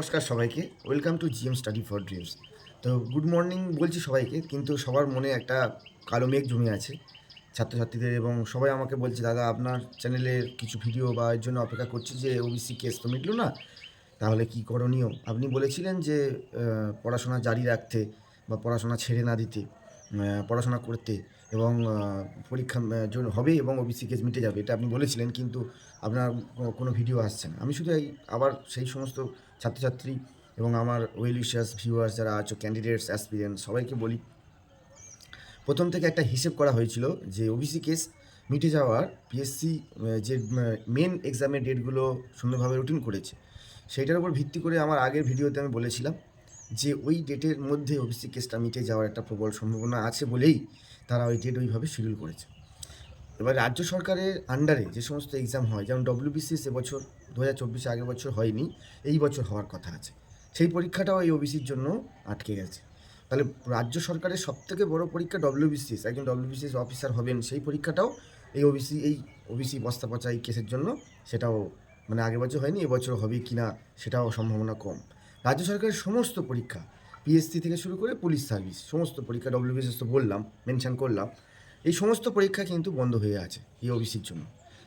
নমস্কার সবাইকে। Welcome to GM study for dreams তো গুড মর্নিং বলছি সবাইকে, কিন্তু সবার মনে একটা কালো মেঘ জমে আছে ছাত্রছাত্রীদের এবং সবাই আমাকে বলছে, দাদা, আপনার চ্যানেলের কিছু ভিডিও বা এর জন্য অপেক্ষা করছি যে ওবিসি কেস তো মিটলো না। তাহলে কি করণীয়? আপনি বলেছিলেন যে পড়াশোনা জারি রাখতে বা পড়াশোনা ছেড়ে না দিতে পড়াশোনা করতে এবং পরীক্ষা জন্য হবে এবং ওবিসি কেস মিটে যাবে। এটা আপনি বলেছিলেন, কিন্তু আপনার কোনো ভিডিও আসছে না। আমি শুধু আবার সেই সমস্ত ছাত্রছাত্রী এবং আমার ওয়েল উইশার্স ভিউয়ার্স যারা আছো ক্যান্ডিডেটস অ্যাসপিরিয়েন্স সবাইকে বলি, প্রথম থেকে একটা হিসেব করা হয়েছিল যে ওবিসি কেস মিটে যাওয়ার পিএসসি যে মেন এক্সামের ডেটগুলো সুন্দরভাবে রুটিন করেছে। সেইটার উপর ভিত্তি করে আমার আগের ভিডিওতে আমি বলেছিলাম যে ওই ডেটের মধ্যে ওবিসি কেসটা মিটে যাওয়ার একটা প্রবল সম্ভাবনা আছে বলেই তারা ওই ডেট ওইভাবে শিডিউল করেছে। এবার রাজ্য সরকারের আন্ডারে যে সমস্ত এক্সাম হয়, যেমন ডব্লিউবিসিএস এবছর, দু হাজার চব্বিশে আগের বছর হয়নি, এই বছর হওয়ার কথা আছে। সেই পরীক্ষাটাও এই ওবিসির জন্য আটকে গেছে। তাহলে রাজ্য সরকারের সবথেকে বড় পরীক্ষা ডব্লিউবিসিএস একজন ডব্লিউবিসিএস অফিসার হবেন, সেই পরীক্ষাটাও এই ওবিসি এই ওবিসি বস্তা পচা এই কেসের জন্য সেটাও মানে আগের বছর হয়নি, এবছর হবে কি না সেটাও সম্ভাবনা কম। রাজ্য সরকারের সমস্ত পরীক্ষা পিএসসি থেকে শুরু করে পুলিশ সার্ভিস সমস্ত পরীক্ষা ডব্লিউবিসিএস তো বললাম মেনশান করলাম এই সমস্ত পরীক্ষা কিন্তু বন্ধ হয়ে আছে এই ওবিসির জন্য।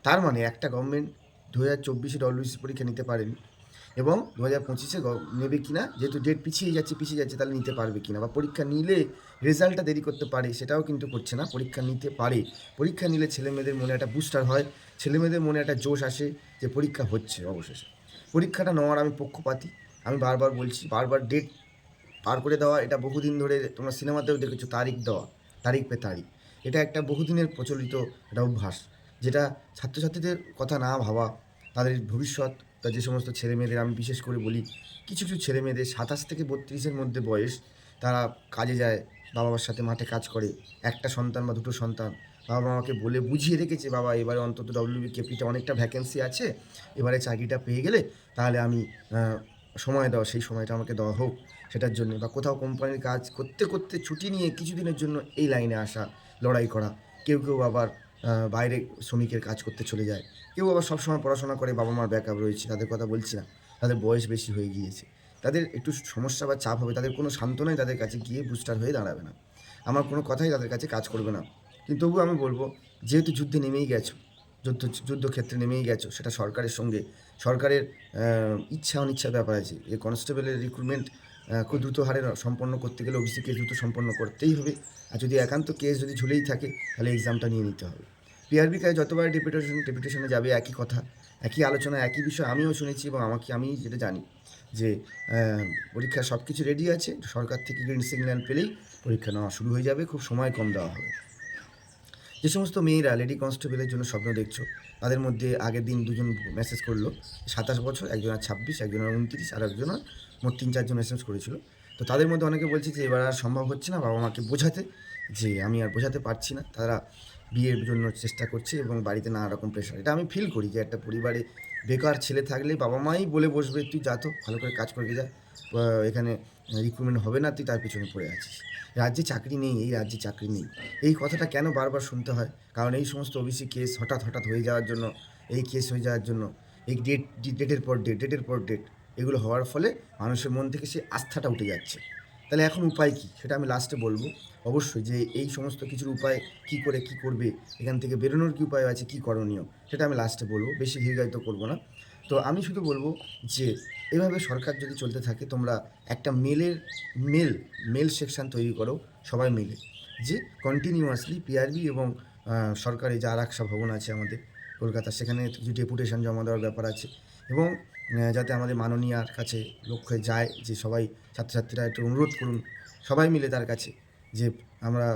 তার মানে একটা গভর্নমেন্ট দু হাজার চব্বিশে ডব্লিউবিসি পরীক্ষা নিতে পারেনি এবং দু হাজার পঁচিশে নেবে কি না যেহেতু ডেট পিছিয়ে যাচ্ছে পিছিয়ে যাচ্ছে, তাহলে নিতে পারবে কি না বা পরীক্ষা নিলে রেজাল্টটা দেরি করতে পারে, সেটাও কিন্তু করছে না, পরীক্ষা নিতে পারে। পরীক্ষা নিলে ছেলে মেয়েদের মনে একটা বুস্টার হয়, ছেলে মেয়েদের মনে একটা জোশ আসে যে পরীক্ষা হচ্ছে অবশেষে। পরীক্ষাটা নেওয়ার আমি পক্ষপাতী, আমি বারবার বলছি, বারবার ডেট পার করে দেওয়া, এটা বহুদিন ধরে তোমরা সিনেমাতেও দেখেছ, তারিখ দেওয়া, তারিখ পে তারিখ। এটা একটা বহুদিনের প্রচলিত একটা অভ্যাস, যেটা ছাত্রছাত্রীদের কথা না ভাবা, তাদের ভবিষ্যৎ, তা যে সমস্ত ছেলে মেয়েদের আমি বিশেষ করে বলি, কিছু কিছু ছেলে মেয়েদের সাতাশ থেকে বত্রিশের মধ্যে বয়স, তারা কাজে যায় বাবা মার সাথে মাঠে কাজ করে, একটা সন্তান বা দুটো সন্তান বাবা মা আমাকে বলে বুঝিয়ে রেখেছে, বাবা, এবারে অন্তত ডব্লিউবি কেপিতে অনেকটা ভ্যাকেন্সি আছে, এবারে চাকরিটা পেয়ে গেলে তাহলে আমি সময় দেওয়া সেই সময়টা আমাকে দেওয়া হোক। সেটার জন্য বা কোথাও কোম্পানির কাজ করতে করতে ছুটি নিয়ে কিছুদিনের জন্য এই লাইনে আসা লড়াই করা। কেউ কেউ আবার বাইরে শ্রমিকের কাজ করতে চলে যায়। কেউ আবার সবসময় পড়াশোনা করে বাবা মার ব্যাকআপ রয়েছে, তাদের কথা বলছি না। তাদের বয়স বেশি হয়ে গিয়েছে। তাদের একটু সমস্যা বা চাপ হবে, তাদের কোনো সান্ত্বনাই তাদের কাছে গিয়ে বুস্টার হয়ে দাঁড়াবে না। আমার কোনো কথাই তাদের কাছে কাজ করবে না। কিন্তু তবুও আমি বলব, যেহেতু যুদ্ধে নেমেই গেছো, যুদ্ধ, যুদ্ধক্ষেত্রে নেমেই গেছো, সেটা সরকারের সঙ্গে, সরকারের ইচ্ছা অনিচ্ছার ব্যাপার আছে। এই কনস্টেবলের রিক্রুটমেন্ট খুব দ্রুত হারে সম্পন্ন করতে গেলে ওবিসি কেস দ্রুত সম্পন্ন করতেই হবে। আর যদি একান্ত কেস যদি ঝুলেই থাকে, তাহলে এক্সামটা নিয়ে নিতে হবে। পিআরবি কাজে যতবার ডেপুটেশন ডেপুটেশনে যাবে একই কথা, একই আলোচনা, একই বিষয় আমিও শুনেছি এবং আমাকে, আমি যেটা জানি যে পরীক্ষা সব কিছু রেডি আছে। সরকার থেকে গ্রিন সিগন্যাল পেলেই পরীক্ষা নেওয়া শুরু হয়ে যাবে, খুব সময় কম দেওয়া হবে। যে সমস্ত মেয়েরা লেডি কনস্টেবলের জন্য স্বপ্ন দেখছ, তাদের মধ্যে আগের দিন দুজন মেসেজ করল, সাতাশ বছর একজনের ছাব্বিশ একজনের উনত্রিশ, আর একজনের মোট তিন, চারজন মেসেজ করেছিল। তো তাদের মধ্যে অনেকে বলছে যে এবার আর সম্ভব হচ্ছে না, বাবা মাকে বোঝাতে, যে আমি আর বোঝাতে পারছি না। তারা বিয়ের জন্য চেষ্টা করছে এবং বাড়িতে নানা রকম প্রেশার এটা আমি ফিল করি যে একটা পরিবারে বেকার ছেলে থাকলে বাবা মাই বলে বসবে, তুই যা তো, ভালো করে কাজ করে যা। এখানে রিক্রুটমেন্ট হবে না, তুই তার পিছনে পড়ে আছিস। রাজ্যে চাকরি নেই, এই রাজ্যে চাকরি নেই। এই কথাটা কেন বারবার শুনতে হয়? কারণ এই সমস্ত ওবিসি কেস হঠাৎ হঠাৎ হয়ে যাওয়ার জন্য, এই কেস হয়ে যাওয়ার জন্য, এই ডেট ডেটের পর ডেট ডেটের পর ডেট এগুলো হওয়ার ফলে মানুষের মন থেকে সেই আস্থাটা উঠে যাচ্ছে। তাহলে এখন উপায় কী? সেটা আমি লাস্টে বলব। অবশ্যই যে এই সমস্ত কিছুর উপায়, কি করে, কি করবে, এখান থেকে বেরোনোর কী উপায় আছে, কি করণীয়, সেটা আমি লাস্টে বলব। বেশি দীর্ঘায়িত করব না। তো আমি শুধু বলব যে, এভাবে সরকার যদি চলতে থাকে, তোমরা একটা মেলের, মেল মেল সেকশন তৈরি করো, সবাই মিলে। যে কন্টিনিউয়াসলি পিআরবি এবং সরকারি যে আরাকসা ভবন আছে আমাদের কলকাতা, সেখানে কিছু ডেপুটেশন জমা দেওয়ার ব্যাপার আছে এবং যাতে আমাদের মাননীয়ার কাছে লক্ষ্যে যায় যে সবাই, ছাত্রছাত্রীরা একটু অনুরোধ করুন, সবাই মিলে তার কাছে যে আমরা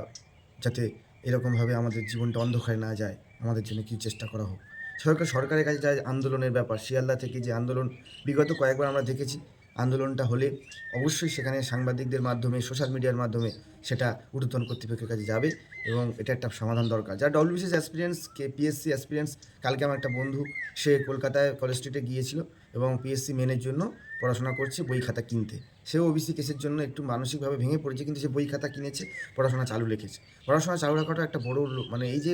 যাতে এরকমভাবে আমাদের জীবনটা অন্ধকারে না যায়, আমাদের জন্য কিছু চেষ্টা করা হোক। সরকার সরকারের কাছে যা আন্দোলনের ব্যাপার, শিয়ালদা থেকে যে আন্দোলন, বিগত কয়েকবার আমরা দেখেছি। আন্দোলনটা হলে অবশ্যই সেখানে সাংবাদিকদের মাধ্যমে, সোশ্যাল মিডিয়ার মাধ্যমে সেটা ঊর্ধ্বতন কর্তৃপক্ষের কাছে যাবে এবং এটা একটা সমাধান দরকার। যা ডব্লিউবিসিএস অ্যাসপিরিয়েন্স কে পিএসসি অ্যাসপিরিয়েন্স কালকে আমার একটা বন্ধু, সে কলকাতায় কলেজ স্ট্রিটে গিয়েছিল এবং পিএসসি মেনের জন্য পড়াশোনা করছে বই খাতা কিনতে। সেও ওবিসি কেসের জন্য একটু মানসিকভাবে ভেঙে পড়েছে, কিন্তু সে বই খাতা কিনেছে, পড়াশোনা চালু রেখেছে। পড়াশোনা চালু রাখাটা একটা বড় মানে এই যে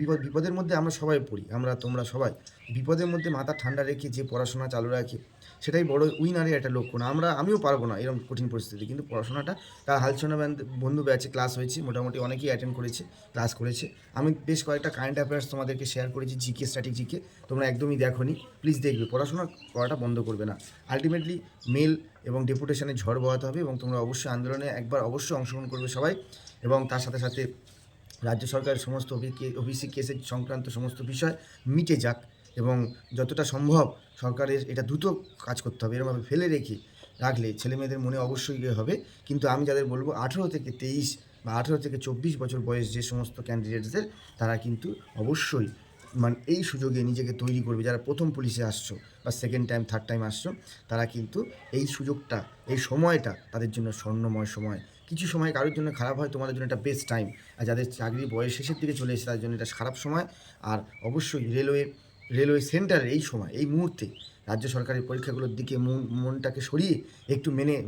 বিপদ বিপদের মধ্যে আমরা সবাই পড়ি, আমরা, তোমরা সবাই। বিপদের মধ্যে মাথা ঠান্ডা রেখে যে পড়াশোনা চালু রাখে, সেটাই বড় উইনারের একটা লক্ষণ। আমরা, আমিও পারব না এরকম কঠিন পরিস্থিতি, কিন্তু পড়াশোনাটা তার হালচনা বন্ধু ব্যাচে ক্লাস হয়েছে, মোটামুটি অনেকেই অ্যাটেন্ড করেছে ক্লাস করেছে। আমি বেশ কয়েকটা কারেন্ট অ্যাফেয়ার্স তোমাদেরকে শেয়ার করেছি জিকে স্ট্যাটিক জিকে তোমরা একদমই দেখো নি প্লিজ দেখবে, পড়াশোনা করাটা বন্ধ করবে না। আলটিমেটলি মেল এবং ডেপুটেশনে ঝড় বহাতে হবে এবং তোমরা অবশ্যই আন্দোলনে একবার অবশ্যই অংশগ্রহণ করবে সবাই এবং তার সাথে সাথে রাজ্য সরকারের সমস্ত ওবিসি কেসের সংক্রান্ত সমস্ত বিষয় মিটে যাক এবং যতটা সম্ভব সরকারের এটা দ্রুত কাজ করতে হবে, এরমভাবে ফেলে রেখে রাখলে ছেলেমেয়েদের মনে অবশ্যই ইয়ে হবে। কিন্তু আমি যাদের বলব, আঠেরো থেকে তেইশ বা আঠেরো থেকে চব্বিশ বছর বয়স যে সমস্ত ক্যান্ডিডেটসদের তারা কিন্তু অবশ্যই মানে এই সুযোগে নিজেকে তৈরি করবে। যারা প্রথম পুলিশে আসছো বা সেকেন্ড টাইম থার্ড টাইম আসছো, তারা কিন্তু এই সুযোগটা, এই সময়টা তাদের জন্য স্বর্ণময় সময়। কিছু সময় কারোর জন্য খারাপ হয়, তোমাদের জন্য একটা বেস্ট টাইম আর যাদের চাকরির বয়স শেষের দিকে চলে এসেছে, তাদের জন্য এটা খারাপ সময়। আর অবশ্যই রেলওয়ে রেলওয়ে সেন্টারের এই সময়, এই মুহূর্তে রাজ্য সরকারের পরীক্ষাগুলোর দিকে মন, মনটাকে সরিয়ে একটু মেনে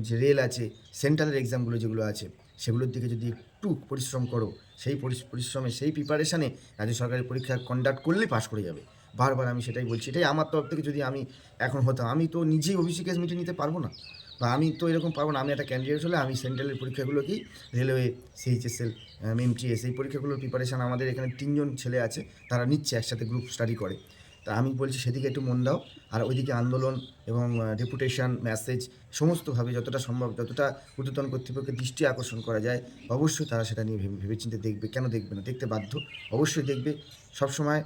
যে রেল আছে, সেন্ট্রালের এক্সামগুলো যেগুলো আছে, সেগুলোর দিকে যদি একটু পরিশ্রম করো, সেই পরিশ- পরিশ্রমে সেই প্রিপারেশানে রাজ্য সরকারের পরীক্ষা কন্ডাক্ট করলেই পাশ করে যাবে। বারবার আমি সেটাই বলছি, এটাই আমার তরফ থেকে যদি আমি এখন হতাম, আমি তো নিজেই কেস মিটিয়ে নিতে পারব না। বা আমি তো এরকম পারব না, আমি একটা ক্যান্ডিডেট হলে আমি সেন্ট্রালের পরীক্ষাগুলোকেই রেলওয়ে সিএইচএসএল এমটিএস এই পরীক্ষাগুলোর প্রিপারেশান আমাদের এখানে তিনজন ছেলে আছে, তারা নিচ্ছে, একসাথে গ্রুপ স্টাডি করে। তা আমি বলছি সেদিকে একটু মন দাও। আর ওইদিকে আন্দোলন এবং ডেপুটেশন মেসেজ সমস্তভাবে যতটা সম্ভব, যতটা ঊর্ধ্বতন কর্তৃপক্ষের দৃষ্টি আকর্ষণ করা যায়, অবশ্যই তারা সেটা নিয়ে ভেবে, ভেবেচিন্তে দেখবে। কেন দেখবে না? দেখতে বাধ্য। অবশ্যই দেখবে। সবসময়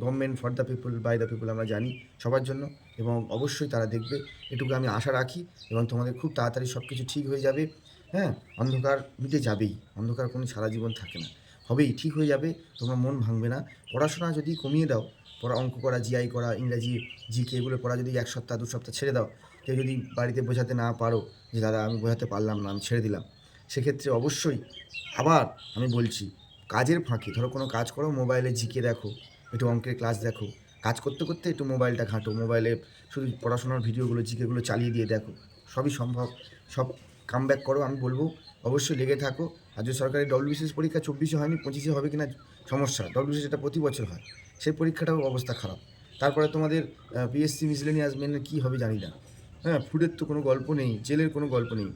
government for the people by the people আমরা জানি সবার জন্য এবং অবশ্যই তারা দেখবে। এটুকু আমি আশা রাখি এবং তোমাদের খুব তাড়াতাড়ি সব কিছু ঠিক হয়ে যাবে। হ্যাঁ? অন্ধকার মিটে যাবেই। অন্ধকার কোনো সারা জীবন থাকে না। হবেই। ঠিক হয়ে যাবে। তোমরা মন ভাঙবে না। পড়াশোনা যদি কমিয়ে দাও পড়া অঙ্ক করা জিআই করা, ইংরাজি জিকে এগুলো পড়া যদি এক সপ্তাহ, দু সপ্তাহ ছেড়ে দাও, কেউ যদি বাড়িতে বোঝাতে না পারো যে, দাদা, আমি বোঝাতে পারলাম না, আমি ছেড়ে দিলাম, সেক্ষেত্রে অবশ্যই আবার আমি বলছি, কাজের ফাঁকে, ধরো কোনো কাজ করো, মোবাইলে জিকে দেখো, একটু অঙ্কের ক্লাস দেখো, কাজ করতে করতে একটু মোবাইলটা ঘাঁটো, মোবাইলে শুধু পড়াশোনার ভিডিওগুলো জিকেগুলো চালিয়ে দিয়ে দেখো, সবই সম্ভব, সব কাম ব্যাক করো, আমি বলব, অবশ্যই লেগে থাকো রাজ্য সরকারের ডব্লিউবিসিএস পরীক্ষা চব্বিশে হয়নি, পঁচিশে হবে কিনা সমস্যা ডব্লিউবিসিএস এটা প্রতি বছর হয়। সেই পরীক্ষাটাও অবস্থা খারাপ। তারপরে তোমাদের পিএসসি মিসলেনিয়াস মেনে কী হবে জানি না। হ্যাঁ ফুডের তো কোনো গল্প নেই, জেলের কোনো গল্প নেই।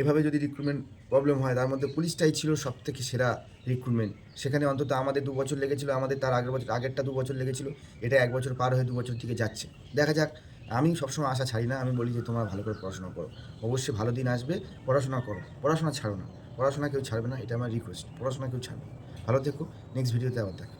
এভাবে যদি রিক্রুটমেন্ট প্রবলেম হয়, তার মধ্যে পুলিশটাই ছিল সব থেকে সেরা রিক্রুটমেন্ট সেখানে অন্তত আমাদের দু বছর লেগেছিল, আমাদের তার আগের বছর, আগেরটা দু বছর লেগেছিল, এটা এক বছর পার হয়ে দু বছর থেকে যাচ্ছে। দেখা যাক, আমি সবসময় আশা ছাড়ি না, আমি বলি যে তোমরা ভালো করে পড়াশোনা করো। অবশ্যই ভালো দিন আসবে, পড়াশোনা করো। পড়াশোনা ছাড়ো না, পড়াশোনা কেউ ছাড়বে না, এটা আমার রিকোয়েস্ট পড়াশোনা কেউ ছাড়বে। ভালো থেকো নেক্সট ভিডিওতে আবার দেখো